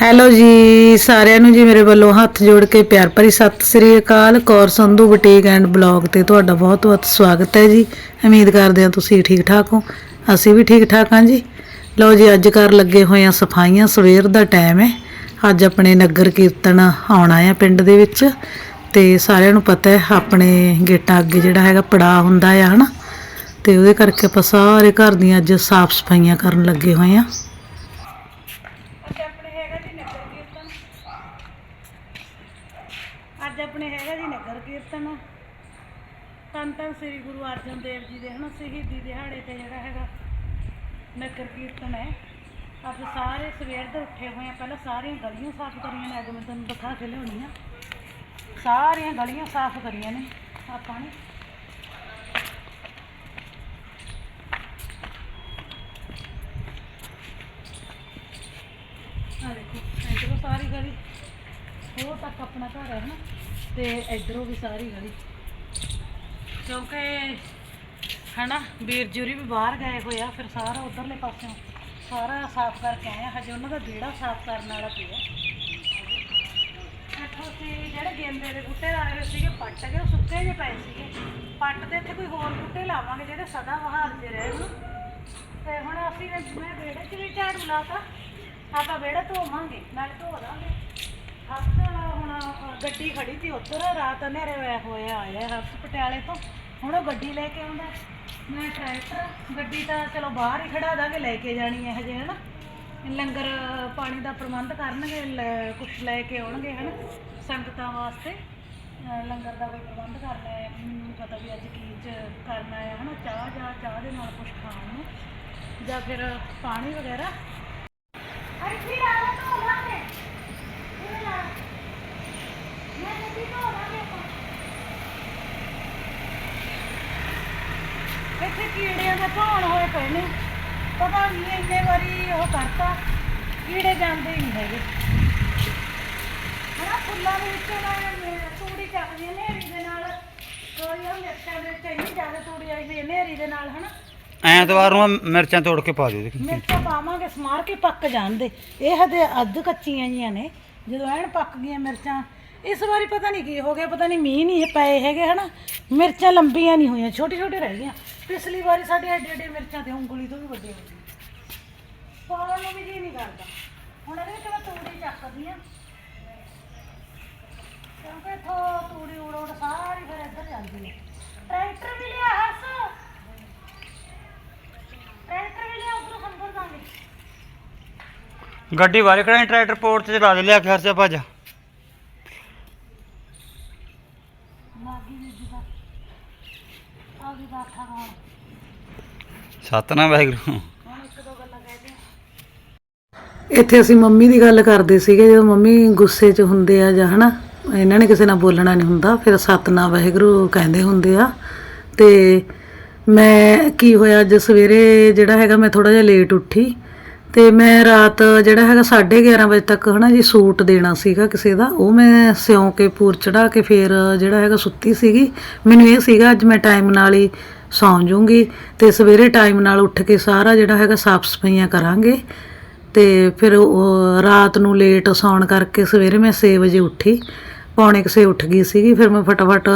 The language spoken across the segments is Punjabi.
ਹੈਲੋ ਜੀ, ਸਾਰਿਆਂ ਨੂੰ ਜੀ ਮੇਰੇ ਵੱਲੋਂ ਹੱਥ ਜੋੜ ਕੇ ਪਿਆਰ ਭਰੀ Sat Sri Akal. Kaur Sandhu boutique and blog ਤੇ ਤੁਹਾਡਾ ਬਹੁਤ-ਬਹੁਤ ਸਵਾਗਤ ਹੈ ਜੀ। ਉਮੀਦ ਕਰਦੇ ਹਾਂ ਤੁਸੀਂ ਠੀਕ ਠਾਕ ਹੋ। ਅਸੀਂ ਵੀ ਠੀਕ ਠਾਕ ਹਾਂ ਜੀ। ਲਓ ਜੀ, ਅੱਜ ਘਰ ਲੱਗੇ ਹੋਏ ਆ ਸਫਾਈਆਂ, ਸਵੇਰ ਦਾ ਟਾਈਮ ਹੈ। ਅੱਜ ਆਪਣੇ ਨਗਰ ਕੀਰਤਨ ਆਉਣਾ ਆ ਪਿੰਡ ਦੇ ਵਿੱਚ। ਤੇ ਸਾਰਿਆਂ ਨੂੰ ਪਤਾ ਹੈ, ਆਪਣੇ ਗੇਟਾਂ ਅੱਗੇ ਜਿਹੜਾ ਹੈਗਾ ਪੜਾ ਹੁੰਦਾ ਆ, ਹਨਾ। ਤੇ ਉਹਦੇ ਕਰਕੇ ਆਪਾਂ ਸਾਰੇ ਘਰ ਦੀਆਂ ਅੱਜ ਸਾਫ਼ ਸਫਾਈਆਂ ਕਰਨ ਲੱਗੇ ਹੋਏ ਆ ਅੱਜ ਆਪਣੇ ਹੈਗਾ ਜੀ ਨਗਰ ਕੀਰਤਨ ਅੱਜ ਆਪਣੇ ਹੈਗਾ ਜੀ ਨਗਰ ਕੀਰਤਨ ਧੰਨ ਧੰਨ ਸ੍ਰੀ ਗੁਰੂ ਅਰਜਨ ਦੇਵ ਜੀ ਦੇ, ਹਨਾ, ਸ਼ਹੀਦੀ ਦਿਹਾੜੇ ਤੇ ਜਿਹੜਾ ਹੈਗਾ ਨਗਰ ਕੀਰਤਨ ਹੈ। ਅੱਜ ਸਾਰੇ ਸਵੇਰ ਦੇ ਉੱਠੇ ਹੋਏ ਆ, ਪਹਿਲਾਂ ਸਾਰੀਆਂ ਗਲੀਆਂ ਸਾਫ਼ ਕਰੀਆਂ ਨੇ, ਅੱਜ ਮੈਂ ਤੁਹਾਨੂੰ ਦਿਖਾ ਕੇ ਲਿਆਉਣੀ ਆ। ਸਾਰੀਆਂ ਗਲੀਆਂ ਸਾਫ਼ ਕਰੀਆਂ ਨੇ, ਆਪਾਂ ਨੇ। ਆ ਦੇਖੋ, ਇਧਰੋਂ ਸਾਰੀ ਗਲੀ ਉਹ ਤੱਕ ਆਪਣਾ ਘਰ ਹੈ ਨਾ ਤੇ ਇਧਰੋਂ ਵੀ ਸਾਰੀ ਗਲੀ। ਕਿਉਂਕਿ, ਹਨਾ, ਵੀਰ ਜੂਰੀ ਵੀ ਬਾਹਰ ਗਏ ਹੋਏ ਆ, ਫਿਰ ਸਾਰਾ ਉਧਰਲੇ ਪਾਸਿਓਂ ਸਾਰਾ ਸਾਫ਼ ਕਰਕੇ ਆਏ ਆ। ਹਜੇ ਉਹਨਾਂ ਦਾ ਵਿਹੜਾ ਸਾਫ਼ ਕਰਨ ਵਾਲਾ ਪਿਆ। ਇੱਥੋਂ ਸੀ ਜਿਹੜੇ ਗੇਂਦੇ ਦੇ ਬੂਟੇ ਲਾਏ ਹੋਏ ਸੀਗੇ, ਪੱਟ ਗਏ ਉਹ ਸੁੱਕੇ ਜਿਹੇ ਪਏ ਸੀਗੇ। ਪੱਟ ਦੇ ਇੱਥੇ ਕੋਈ ਹੋਰ ਬੂਟੇ ਲਾਵਾਂਗੇ ਜਿਹੜੇ ਸਦਾ ਬਹਾਰ ਰਹੇ ਰਹਿਣ ਤੇ ਹੁਣ ਅਸੀਂ ਨੇ ਮੈਂ ਵਿਹੜੇ 'ਚ ਵੀ ਝਾੜੂ ਲਾਤਾ। ਆਪਾਂ ਵਿਹੜਾ ਧੋਵਾਂਗੇ, ਨਾਲੇ ਧੋ ਦਾਂਗੇ ਹੱਥ ਗੱਡੀ ਖੜੀ ਸੀ ਉੱਧਰ, ਰਾਤ ਹਨੇਰੇ ਹੋਏ ਹੋਏ ਆਏ ਆ ਪਟਿਆਲੇ ਤੋਂ। ਹੁਣ ਉਹ ਗੱਡੀ ਲੈ ਕੇ ਆਉਂਦਾ। ਮੈਂ ਟਰੈਕਟਰ, ਗੱਡੀ ਤਾਂ ਚਲੋ ਬਾਹਰ ਹੀ ਖੜਾ ਦਾਂਗੇ, ਲੈ ਕੇ ਜਾਣੀ ਹੈ ਹਜੇ, ਹਨਾ? ਲੰਗਰ ਪਾਣੀ ਦਾ ਪ੍ਰਬੰਧ ਕਰਨਗੇ, ਲੈ- ਕੁਛ ਲੈ ਕੇ ਆਉਣਗੇ, ਹਨਾ? ਸੰਗਤਾਂ ਵਾਸਤੇ। ਲੰਗਰ ਦਾ ਕੋਈ ਪ੍ਰਬੰਧ ਕਰਨਾ ਹੈ ਮੈਨੂੰ ਪਤਾ ਵੀ ਅੱਜ ਕੀ ਚ ਕਰਨਾ ਹੈ ਹਨਾ? ਚਾਹ ਜਾਂ ਚਾਹ ਦੇ ਨਾਲ ਕੁਝ ਖਾਣ ਨੂੰ। ਜਾਂ ਫਿਰ ਪਾਣੀ ਵਗੈਰਾ। ਇੱਥੇ ਆ ਲਾ ਧੋ ਲਾਂਗੇ ਇਹ ਲਾ ਮੈਂ ਨਹੀਂ ਧੋ ਲਾਂਗੇ ਆਪਾਂ ਇੱਥੇ ਕੀੜਿਆਂ ਦੇ ਭੌਣ ਹੋਏ ਪਏ ਨੇ। ਪਤਾ ਨਹੀਂ ਇੰਨੇ ਵਾਰੀ ਉਹ ਕਰਤਾ। ਕੀੜੇ ਜਾਂਦੇ ਹੀ ਨਹੀਂ ਹੈਗੇ। ਹਨਾ ਫੁੱਲਾਂ ਦੇ ਵਿੱਚ ਮੈਂ ਤੂੜੀ ਚੱਕਦੀ ਹਨੇਰੀ ਦੇ ਨਾਲ। ਕੋਈ ਉਹ ਮਿਰਚਾਂ ਦੇ ਵਿੱਚ ਇੰਨੀ ਜ਼ਿਆਦਾ ਤੂੜੀ ਆਈ ਹੈ ਹਨੇਰੀ ਦੇ ਨਾਲ ਹਨਾ। ਐਤਵਾਰ ਨੂੰ ਮਿਰਚਾਂ ਤੋੜ ਕੇ ਪਾ ਦਿਓ ਦੇਖੀ। ਮਿਰਚਾਂ ਪਾਵਾਂਗੇ ਸਮਾਰ ਕੇ ਪੱਕ ਜਾਂਦੇ ਇਹ ਹਦੇ ਅੱਧ ਕੱਚੀਆਂ ਜੀਆਂ ਨੇ। ਜਦੋਂ ਐਨ ਪੱਕ ਗਈਆਂ ਮਿਰਚਾਂ, ਇਸ ਵਾਰੀ ਪਤਾ ਨਹੀਂ ਕੀ ਹੋ ਗਿਆ, ਪਤਾ ਨਹੀਂ ਮੀਂਹ ਨਹੀਂ ਪਏ ਹੈਗੇ, ਹਨਾ? ਮਿਰਚਾਂ ਲੰਬੀਆਂ ਨਹੀਂ ਹੋਈਆਂ ਛੋਟੀ ਛੋਟੀ ਰਹਿ ਗਈਆਂ। ਪਿਛਲੀ ਵਾਰੀ ਸਾਡੇ ਐਡੇ ਐਡੇ ਮਿਰਚਾਂ ਤੇ ਉਂਗਲੀ ਤੋਂ ਵੀ ਵੱਡੀਆਂ ਹੋ ਗਈਆਂ। ਪਾਉਣ ਨੂੰ ਵੀ ਜੀ ਨਹੀਂ ਕਰਦਾ। ਹੁਣ ਇਹਦੇ ਵਿੱਚ ਮੈਂ ਤੂੜੀ ਚੱਕਦੀ ਆ। ਕਿਉਂਕਿ ਇੱਥੋਂ ਤੂੜੀ ਉੜ ਉੜ ਸਾਰੀ ਫਿਰ ਇੱਧਰ ਜਾਂਦੀ ਹੈ ਟਰੈਕਟਰ ਵੀ ਲਿਆ ਹਰਸ। ਟਰੈਕਟਰ ਵੀ ਲਿਆ, ਉਧਰੋਂ ਸੰਭਰ ਦਾਂਗੇ ਗੱਡੀ ਵਾਲੇ ਖੜਾ ਟਰੈਕਟਰ ਪੋਰਟ ਤੇ ਚਲਾ ਦੇ, ਲਿਆ ਕੇ ਭੱਜ। ਸਤਨਾਮ ਵਾਹਿਗੁਰੂ। ਇੱਥੇ ਅਸੀਂ ਮੰਮੀ ਦੀ ਗੱਲ ਕਰਦੇ ਸੀਗੇ, ਜਦੋਂ ਮੰਮੀ ਗੁੱਸੇ 'ਚ ਹੁੰਦੇ ਆ ਜਾਂ ਹਨਾ, ਇਹਨਾਂ ਨੇ ਕਿਸੇ ਨਾਲ ਬੋਲਣਾ ਨਹੀਂ ਹੁੰਦਾ, ਫਿਰ ਸਤਨਾਮ ਵਾਹਿਗੁਰੂ ਕਹਿੰਦੇ ਹੁੰਦੇ ਆ। ਤੇ ਮੈਂ ਕੀ ਹੋਇਆ, ਅੱਜ ਸਵੇਰੇ ਜਿਹੜਾ ਹੈਗਾ ਮੈਂ ਥੋੜਾ ਜਿਹਾ ਲੇਟ ਉੱਠੀ ਤੇ ਮੈਂ ਰਾਤ ਜਿਹੜਾ ਹੈਗਾ 11:30 ਵਜੇ ਤੱਕ ਹਨਾ ਜੀ ਸੂਟ ਦੇਣਾ ਸੀਗਾ ਕਿਸੇ ਦਾ, ਉਹ ਮੈਂ ਸਿਉਂ ਕੇ ਪੂਰ ਚੜਾ ਕੇ ਫਿਰ ਜਿਹੜਾ ਹੈਗਾ ਸੁੱਤੀ ਸੀਗੀ। ਮੈਨੂੰ ਇਹ ਸੀਗਾ ਅੱਜ ਮੈਂ ਟਾਈਮ ਨਾਲ ਹੀ ਸੌਂ ਜੂੰਗੀ ਤੇ ਸਵੇਰੇ ਟਾਈਮ ਨਾਲ ਉੱਠ ਕੇ ਸਾਰਾ ਜਿਹੜਾ ਹੈਗਾ ਸਾਫ਼ ਸਫਾਈਆਂ ਕਰਾਂਗੇ। ਤੇ ਫਿਰ ਰਾਤ ਨੂੰ ਲੇਟ ਸੌਣ ਕਰਕੇ ਸਵੇਰੇ ਮੈਂ 6 ਵਜੇ ਉੱਠੀ, ਪੌਣੇ ਕੁ ਛੇ ਉੱਠ ਗਈ ਸੀਗੀ, ਫਿਰ ਮੈਂ ਫਟਾਫਟ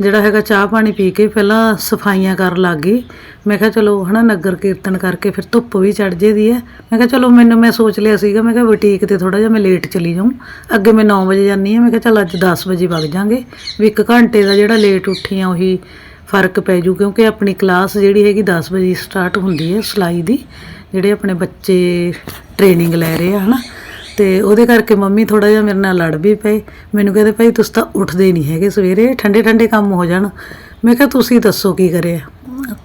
ਜਿਹੜਾ ਹੈਗਾ ਚਾਹ ਪਾਣੀ ਪੀ ਕੇ ਪਹਿਲਾਂ ਸਫਾਈਆਂ ਕਰਨ ਲੱਗ ਗਈ। ਮੈਂ ਕਿਹਾ ਚਲੋ ਹਨਾ, ਨਗਰ ਕੀਰਤਨ ਕਰਕੇ ਫਿਰ ਧੁੱਪ ਵੀ ਚੜ ਜੇਦੀ ਹੈ ਮੈਂ ਕਿਹਾ ਚਲੋ ਮੈਨੂੰ ਮੈਂ ਸੋਚ ਲਿਆ ਸੀਗਾ, ਮੈਂ ਕਿਹਾ ਬੁਟੀਕ ਤੇ ਥੋੜਾ ਜਿਹਾ ਮੈਂ ਲੇਟ ਚਲੀ ਜਾਊਂ। ਅੱਗੇ ਮੈਂ 9 ਵਜੇ ਜਾਂਦੀ ਹਾਂ ਮੈਂ ਕਿਹਾ ਚਲ ਅੱਜ 10 ਵਜੇ ਵਗ ਜਾਾਂਗੇ। ਵੀ ਇੱਕ ਘੰਟੇ ਦਾ ਜਿਹੜਾ ਲੇਟ ਉੱਠੀ ਆ ਉਹੀ ਫ਼ਰਕ ਪੈ ਜੂ, ਕਿਉਂਕਿ ਆਪਣੀ ਕਲਾਸ ਜਿਹੜੀ ਹੈਗੀ 10 ਵਜੇ ਸਟਾਰਟ ਹੁੰਦੀ ਹੈ ਸਿਲਾਈ ਦੀ। ਜਿਹੜੇ ਆਪਣੇ ਬੱਚੇ ਟ੍ਰੇਨਿੰਗ ਲੈ ਰਹੇ ਆ, ਹਨਾ। ਤੇ ਉਹਦੇ ਕਰਕੇ ਮੰਮੀ ਥੋੜਾ ਜਿਹਾ ਮੇਰੇ ਨਾਲ ਲੜ ਵੀ ਪਏ। ਮੈਨੂੰ ਕਹਿੰਦੇ, ਭਾਈ ਤੁਸੀਂ ਤਾਂ ਉੱਠਦੇ ਨਹੀਂ ਹੈਗੇ ਸਵੇਰੇ, ਠੰਡੇ ਠੰਡੇ ਕੰਮ ਹੋ ਜਾਣ। ਮੈਂ ਕਿਹਾ, ਤੁਸੀਂ ਦੱਸੋ ਕੀ ਕਰਿਆ?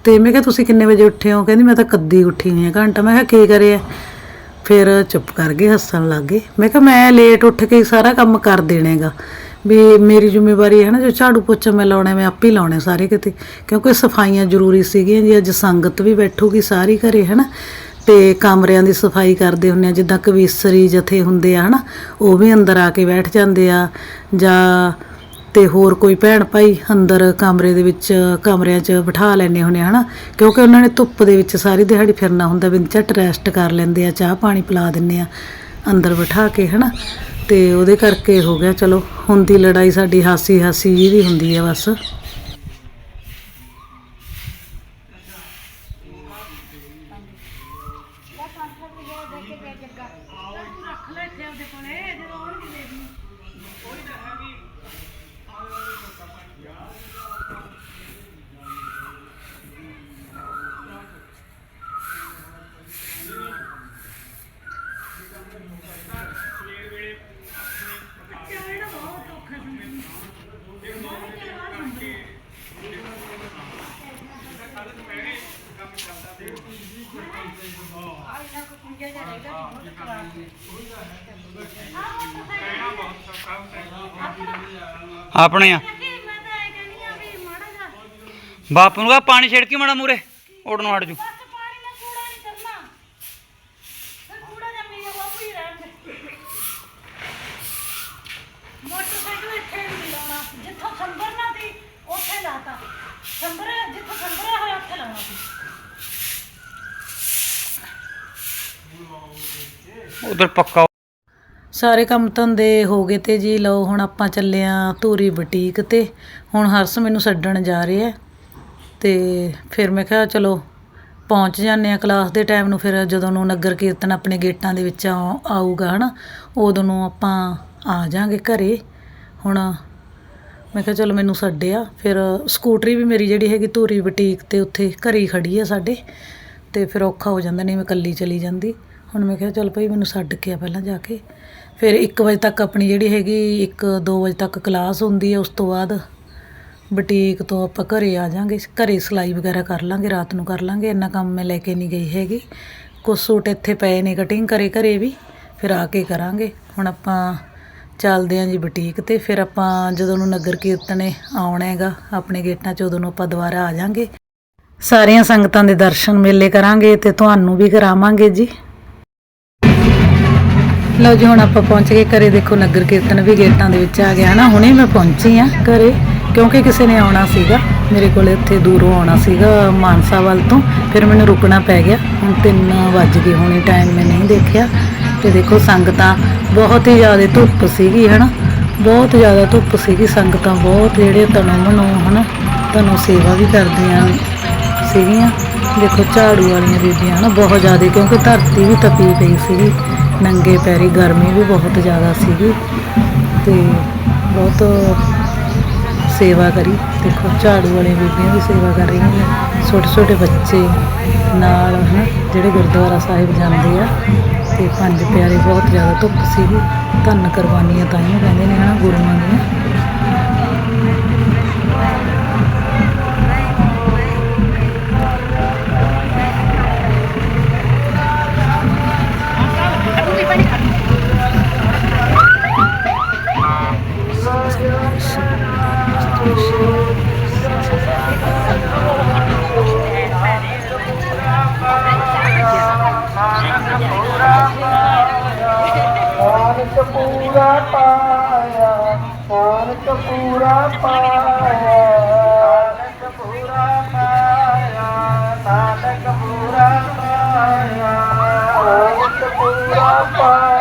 ਤੇ ਮੈਂ ਕਿਹਾ, ਤੁਸੀਂ ਕਿੰਨੇ ਵਜੇ ਉੱਠੇ ਹੋ? ਕਹਿੰਦੀ, ਮੈਂ ਤਾਂ ਕੱਦੀ ਉੱਠੀ ਹੋਈ ਹਾਂ ਘੰਟਾ। ਮੈਂ ਕਿਹਾ, ਕੀ ਕਰਿਆ? ਫਿਰ ਚੁੱਪ ਕਰ ਗਏ, ਹੱਸਣ ਲੱਗ ਗਏ। ਮੈਂ ਕਿਹਾ, ਮੈਂ ਲੇਟ ਉੱਠ ਕੇ ਸਾਰਾ ਕੰਮ ਕਰ ਦੇਣੇਗਾ। ਵੀ ਮੇਰੀ ਜ਼ਿੰਮੇਵਾਰੀ ਹੈ ਨਾ, ਜੋ ਝਾੜੂ ਪੋਚਾ ਮੈਂ ਲਾਉਣਾ, ਮੈਂ ਆਪੇ ਹੀ ਲਾਉਣੇ ਸਾਰੇ ਕਿਤੇ। ਕਿਉਂਕਿ ਸਫਾਈਆਂ ਜ਼ਰੂਰੀ ਸੀਗੀਆਂ ਜੀ, ਅੱਜ ਸੰਗਤ ਵੀ ਬੈਠੂਗੀ ਸਾਰੀ ਘਰੇ, ਹੈ ਨਾ? ਤੇ ਕਮਰਿਆਂ ਦੀ ਸਫ਼ਾਈ ਕਰਦੇ ਹੁੰਨੇ ਆ, ਜਿੱਦਾਂ ਕਵੀਸਰੀ ਜਥੇ ਹੁੰਦੇ ਆ, ਹਨਾ, ਉਹ ਵੀ ਅੰਦਰ ਆ ਕੇ ਬੈਠ ਜਾਂਦੇ ਆ। ਜਾਂ ਤੇ ਹੋਰ ਕੋਈ ਭੈਣ ਭਾਈ ਅੰਦਰ ਕਮਰੇ ਦੇ ਵਿੱਚ, ਕਮਰਿਆਂ 'ਚ ਬਿਠਾ ਲੈਣੇ ਹੁੰਦੇ ਆ, ਹਨਾ, ਕਿਉਂਕਿ ਉਹਨਾਂ ਨੇ ਧੁੱਪ ਦੇ ਵਿੱਚ ਸਾਰੀ ਦਿਹਾੜੀ ਫਿਰਨਾ ਹੁੰਦਾ ਵੀ ਝਟ ਰੈਸਟ ਕਰ ਲੈਂਦੇ ਆ, ਚਾਹ ਪਾਣੀ ਪਿਲਾ ਦਿੰਨੇ ਆ, ਅੰਦਰ ਬਿਠਾ ਕੇ, ਹਨਾ, ਤੇ ਉਹਦੇ ਕਰਕੇ ਹੋ ਗਿਆ, ਚਲੋ ਹੁੰਦੀ ਲੜਾਈ ਸਾਡੀ ਹਾਸੀ ਹਾਸੀ ਜਿਹੀ ਦੀ ਹੁੰਦੀ ਹੈ ਬਸ। ਆਪਣੇ ਆ। ਬਾਪੂ ਨੂੰ ਕਹ ਪਾਣੀ ਛਿੜਕੀ ਮਾੜਾ ਮੂਰੇ ਉੜਨੋਂ ਹਟ ਜੂ ਮੋਟਰਸਾਈਕਲ ਇੱਥੇ ਨਹੀਂ ਲਾਉਣਾ ਜਿੱਥੋਂ ਸੰਭਰਨਾ ਸੀ ਉੱਥੇ ਲਾਤਾ ਸੰਭਰਿਆ ਜਿੱਥੋਂ ਸੰਭਰਿਆ ਹੋਇਆ ਉੱਥੇ ਲਾਉਣਾ ਸੀ ਉਧਰ ਪੱਕਾ ਸਾਰੇ ਕੰਮ ਧੰਦੇ ਹੋ ਗਏ ਤੇ ਜੀ, ਲਓ ਹੁਣ ਆਪਾਂ ਚੱਲੇ ਆਂ ਧੂਰੀ ਬੁਟੀਕ ਤੇ। ਹੁਣ ਹਰਸ ਮੈਨੂੰ ਛੱਡਣ ਜਾ ਰਿਹਾ ਤੇ ਫਿਰ ਮੈਂ ਕਿਹਾ ਚਲੋ ਪਹੁੰਚ ਜਾਂਦੇ ਆ ਕਲਾਸ ਦੇ ਟਾਈਮ ਨੂੰ, ਫਿਰ ਜਦੋਂ ਨੂੰ ਨਗਰ ਕੀਰਤਨ ਆਪਣੇ ਗੇਟਾਂ ਦੇ ਵਿੱਚ ਆਉ- ਆਊਗਾ ਹਨਾ, ਉਦੋਂ ਨੂੰ ਆਪਾਂ ਆ ਜਾਾਂਗੇ ਘਰੇ। ਹੁਣ ਮੈਂ ਕਿਹਾ ਚਲੋ ਮੈਨੂੰ ਛੱਡਿਆ ਫਿਰ ਸਕੂਟਰੀ ਵੀ ਮੇਰੀ ਜਿਹੜੀ ਹੈਗੀ ਧੂਰੀ ਬੁਟੀਕ ਤੇ ਉੱਥੇ ਘਰੇ ਹੀ ਖੜੀ ਆ ਸਾਡੇ, ਤੇ ਫਿਰ ਔਖਾ ਹੋ ਜਾਂਦਾ, ਨਹੀਂ ਮੈਂ ਇਕੱਲੀ ਚਲੀ ਜਾਂਦੀ। ਹੁਣ ਮੈਂ ਕਿਹਾ ਚਲ ਭਈ ਮੈਨੂੰ ਛੱਡ ਕੇ ਆ ਪਹਿਲਾਂ ਜਾ ਕੇ। ਫਿਰ 1 ਵਜੇ ਤੱਕ ਆਪਣੀ ਜਿਹੜੀ ਹੈਗੀ 1 2 ਵਜੇ ਤੱਕ ਕਲਾਸ ਹੁੰਦੀ ਹੈ ਉਸ ਤੋਂ ਬਾਅਦ ਬੁਟੀਕ ਤੋਂ ਆਪਾਂ ਘਰੇ ਆ ਜਾਾਂਗੇ। ਘਰੇ ਸਿਲਾਈ ਵਗੈਰਾ ਕਰ ਲਾਂਗੇ, ਰਾਤ ਨੂੰ ਕਰ ਲਾਂਗੇ। ਇੰਨਾ ਕੰਮ ਮੈਂ ਲੈ ਕੇ ਨਹੀਂ ਗਈ ਹੈਗੀ। ਕੁਝ ਸੂਟ ਇੱਥੇ ਪਏ ਨੇ ਕਟਿੰਗ ਕਰੇ ਘਰੇ ਵੀ, ਫਿਰ ਆ ਕੇ ਕਰਾਂਗੇ। ਹੁਣ ਆਪਾਂ ਚੱਲਦੇ ਆਂ ਜੀ ਬੁਟੀਕ ਤੇ, ਫਿਰ ਆਪਾਂ ਜਦੋਂ ਨੂੰ ਨਗਰ ਕੀਰਤਨੇ ਆਉਣਾ ਹੈਗਾ, ਆਪਣੇ ਗੇਟਾਂ 'ਚ ਉਦੋਂ ਨੂੰ ਆਪਾਂ ਦੁਬਾਰਾ ਆ ਜਾਾਂਗੇ। ਸਾਰੀਆਂ ਸੰਗਤਾਂ ਦੇ ਦਰਸ਼ਨ ਮੇਲੇ ਕਰਾਂਗੇ ਤੇ ਤੁਹਾਨੂੰ ਵੀ ਕਰਾਵਾਂਗੇ ਜੀ। ਲਓ ਜੀ, ਹੁਣ ਆਪਾਂ ਪਹੁੰਚ ਗਏ ਘਰੇ। ਦੇਖੋ, ਨਗਰ ਕੀਰਤਨ ਵੀ ਗੇਟਾਂ ਦੇ ਵਿੱਚ ਆ ਗਿਆ ਨਾ ਹੁਣੇ ਮੈਂ ਪਹੁੰਚੀ ਆ ਘਰੇ, ਕਿਉਂਕਿ ਕਿਸੇ ਨੇ ਆਉਣਾ ਸੀਗਾ। ਮੇਰੇ ਕੋਲ ਇੱਥੇ ਦੂਰੋਂ ਆਉਣਾ ਸੀਗਾ ਮਾਨਸਾ ਵੱਲ ਤੋਂ। ਫਿਰ ਮੈਨੂੰ ਰੁਕਣਾ ਪੈ ਗਿਆ। ਹੁਣ 3 ਵੱਜ ਗਏ, ਹੋਣੇ ਟਾਈਮ ਮੈਂ ਨਹੀਂ ਦੇਖਿਆ। ਤੇ ਦੇਖੋ, ਸੰਗਤਾਂ, ਬਹੁਤ ਹੀ ਜ਼ਿਆਦਾ ਧੁੱਪ ਸੀਗੀ, ਹਨਾ। ਬਹੁਤ ਜ਼ਿਆਦਾ ਧੁੱਪ ਸੀਗੀ। ਸੰਗਤਾਂ ਬਹੁਤ ਜਿਹੜੇ ਤਨੋਂ ਮਨੋਂ, ਹਨਾ ਤੁਹਾਨੂੰ ਸੇਵਾ ਵੀ ਕਰਦੀਆਂ ਸੀਗੀਆਂ। ਦੇਖੋ, ਝਾੜੂ ਵਾਲੀਆਂ ਬੀਬੀਆਂ, ਹਨਾ, ਬਹੁਤ ਜ਼ਿਆਦਾ, ਕਿਉਂਕਿ ਧਰਤੀ ਵੀ ਤਪੀ ਪਈ ਸੀਗੀ। ਨੰਗੇ ਪੈਰੀ ਗਰਮੀ ਵੀ ਬਹੁਤ ਜ਼ਿਆਦਾ ਸੀਗੀ ਤੇ ਬਹੁਤ ਸੇਵਾ ਕਰੀ। ਦੇਖੋ, ਝਾੜੂ ਵਾਲੀਆਂ ਬੀਬੀਆਂ ਵੀ ਸੇਵਾ ਕਰ ਰਹੀਆਂ ਨੇ। ਛੋਟੇ ਛੋਟੇ ਬੱਚੇ ਨਾਲ, ਹਨਾ, ਜਿਹੜੇ ਗੁਰਦੁਆਰਾ ਸਾਹਿਬ ਜਾਂਦੇ ਆ ਤੇ ਪੰਜ ਪਿਆਰੇ ਬਹੁਤ ਜ਼ਿਆਦਾ ਧੁੱਪ ਸੀਗੀ। ਧੰਨ ਕੁਰਬਾਨੀਆਂ ਤਾਂ ਹੀ ਕਹਿੰਦੇ ਨੇ, ਹਨਾ, ਗੁਰੂਆਂ ਦੀਆਂ। ਨਾਨਕ ਪੂਰਾ ਪਾਇਆ, ਨਾਨਕ ਪੂਰਾ ਪਾਇਆ, ਨਾਨਕ ਪੂਰਾ ਪਾਇਆ, ਨਾਨਕ ਪੂਰਾ ਪਾਇਆ, ਨਾਨਕ ਪੂਰਾ ਪਾਇਆ।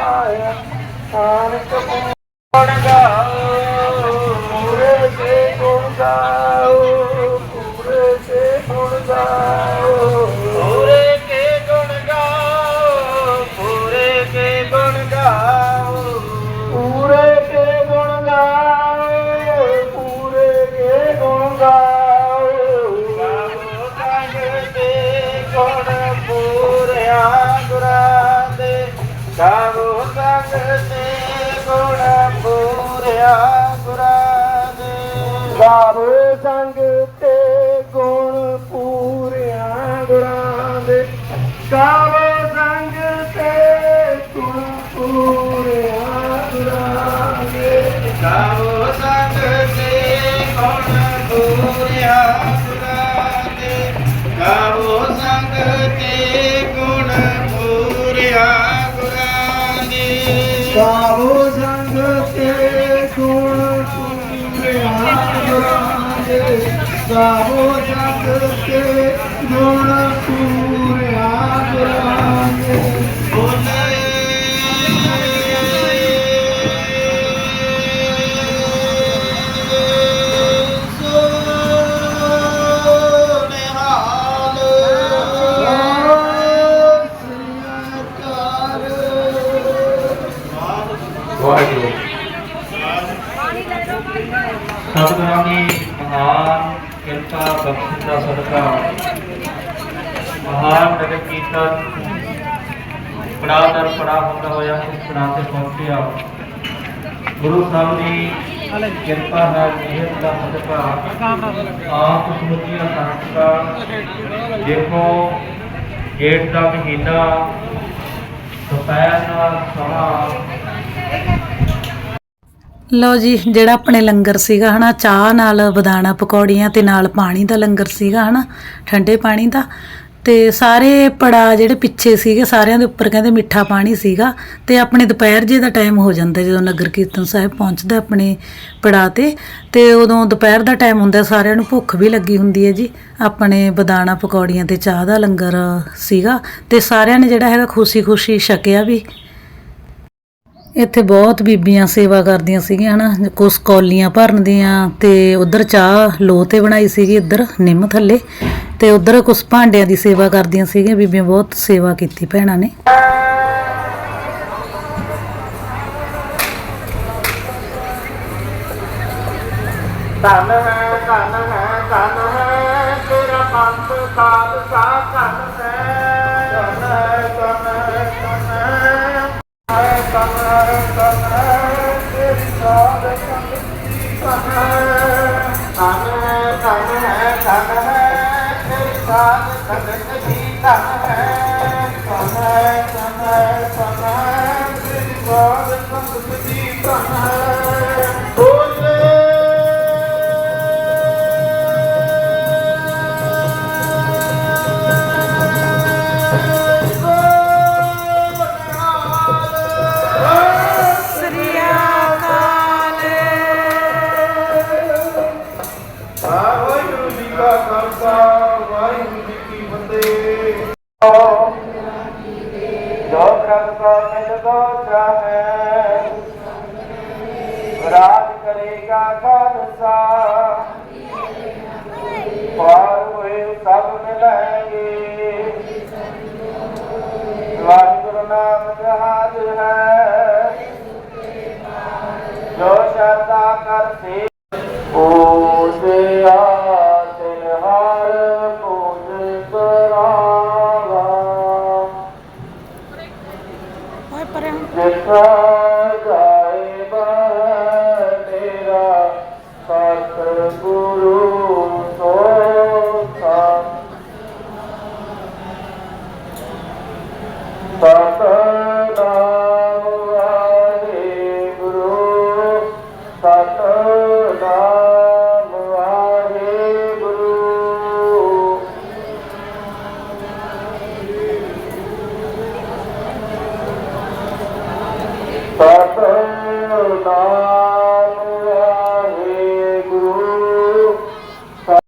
ਗਾਵੇ ਸੰਗ ਤੇ ਗੁਣ ਪੂਰਿਆ ਗੁਰਾਂ ਦੇ ਗਾਵੋ ਸੰਗ ਤੇ ਦੇ ਗਾਵੋ ਸੰਗ ਤੇ ਗੁਰਾਂ ਦੇ ਗਾਵੋ ਸੰਗ ਤੇ ਸੰਗ ਪੂਰਿਆ ਵਾਹਿਗੁਰੂ। ਸਤਿਗੁਰਾਂ ਦੀ ਮਹਾਨ ਕਿਰਪਾ, ਬਖਸ਼ਿਸ਼ ਦਾ ਸਦਕਾ। ਮਹਾਨ ਨਗਰ ਕੀਰਤਨ ਪੜਾ ਦਰ ਪੜਾ ਹੁੰਦਾ ਹੋਇਆ, ਇਸ ਪੜਾ ਤੇ ਪਹੁੰਚਿਆ। ਗੁਰੂ ਸਾਹਿਬ ਦੀ ਕਿਰਪਾ ਨਾਲ, ਮਿਹਰ ਦਾ ਸਦਕਾ। ਆਪ ਸਮੁੱਚੀਆਂ ਸੰਸਥਾ ਦੇਖੋ ਜੇਠ ਦਾ ਮਹੀਨਾ, ਦੁਪਹਿਰ ਦਾ ਸਮਾਂ ਲਓ ਜੀ, ਜਿਹੜਾ ਆਪਣੇ ਲੰਗਰ ਸੀਗਾ ਹਨਾ, ਚਾਹ ਨਾਲ ਬਦਾਣਾ ਪਕੌੜੀਆਂ ਤੇ ਨਾਲ ਪਾਣੀ ਦਾ ਲੰਗਰ ਸੀਗਾ ਹਨਾ, ਠੰਡੇ ਪਾਣੀ ਦਾ, ਤੇ ਸਾਰੇ ਪੜਾ ਜਿਹੜੇ ਪਿੱਛੇ ਸੀਗੇ, ਸਾਰਿਆਂ ਦੇ ਉੱਪਰ ਕਹਿੰਦੇ ਮਿੱਠਾ ਪਾਣੀ ਸੀਗਾ, ਤੇ ਆਪਣੇ ਦੁਪਹਿਰ ਜੇ ਦਾ ਟਾਈਮ ਹੋ ਜਾਂਦਾ ਜਦੋਂ ਨਗਰ ਕੀਰਤਨ ਸਾਹਿਬ ਪਹੁੰਚਦਾ ਆਪਣੇ ਪੜਾ ਤੇ ਤੇ ਉਦੋਂ ਦੁਪਹਿਰ ਦਾ ਟਾਈਮ ਹੁੰਦਾ, ਸਾਰਿਆਂ ਨੂੰ ਭੁੱਖ ਵੀ ਲੱਗੀ ਹੁੰਦੀ ਹੈ ਜੀ, ਆਪਣੇ ਬਦਾਣਾ ਪਕੌੜੀਆਂ ਤੇ ਚਾਹ ਦਾ ਲੰਗਰ ਸੀਗਾ, ਤੇ ਸਾਰਿਆਂ ਨੇ ਜਿਹੜਾ ਹੈਗਾ ਖੁਸ਼ੀ-ਖੁਸ਼ੀ ਛਕਿਆ ਵੀ ਇੱਥੇ ਬਹੁਤ ਬੀਬੀਆਂ ਸੇਵਾ ਕਰਦੀਆਂ ਸੀਗੀਆਂ, ਹਨਾ? ਕੁਛ ਕੌਲੀਆਂ ਭਰਨ ਦੀਆਂ ਤੇ ਉਧਰ ਚਾਹ ਲੋ ਤੇ ਬਣਾਈ ਸੀਗੀ ਇੱਧਰ, ਨਿੰਮ ਥੱਲੇ। ਤੇ ਉਧਰ ਕੁਛ ਭਾਂਡਿਆਂ ਦੀ ਸੇਵਾ ਕਰਦੀਆਂ ਸੀਗੀਆਂ, ਬੀਬੀਆਂ ਬਹੁਤ ਸੇਵਾ ਕੀਤੀ ਭੈਣਾਂ ਨੇ। ਧਨ ਹੈ ਧਨ ਹੈ ਧਨ ਹੈ, ਤੇਰਾ ਪੰਥ ਖਾਲਸਾ ਧਨ ਧਨ ਹੈ। ਧਨ ਹੈ, ਧਨ ਹੈ ਧਨ ਹੈ ਤੇਰੀ ਸਾਧ ਸੰਗਤ ਦੀ ਧਨ ਹੈ ਧਨ ਹੈ ਧਨ ਹੈ ਧਨ ਹੈ ਤੇਰੀ ਸਾਧ ਸੰਗਤ ਦੀ ਧਨ ਹੈ ਬੋਲੇ ਵਾਹਿਗੁਰੂ ਜੀ ਕਾ ਖਾਲਸਾ ਵਾਹਿਗੁਰੂ ਜੀ ਕੀ ਫਤਿਹ ਜੋ ਕਰਤਾ ਮਿਲ ਦੋ ਚਾਹੇ ਰਾਜ ਕਰੇਗਾ ਖਾਲਸਾ ਪਾਰ ਹੋਏ ਸਭ ਮਿਲਾਂਗੇ ਵਾਹਿਗੁਰੂ ਨਾਮ ਜਹਾਜ ਹੈ ਜੋ ਸ਼ਰਦਾ ਕਰ ਸਤਨਾਮ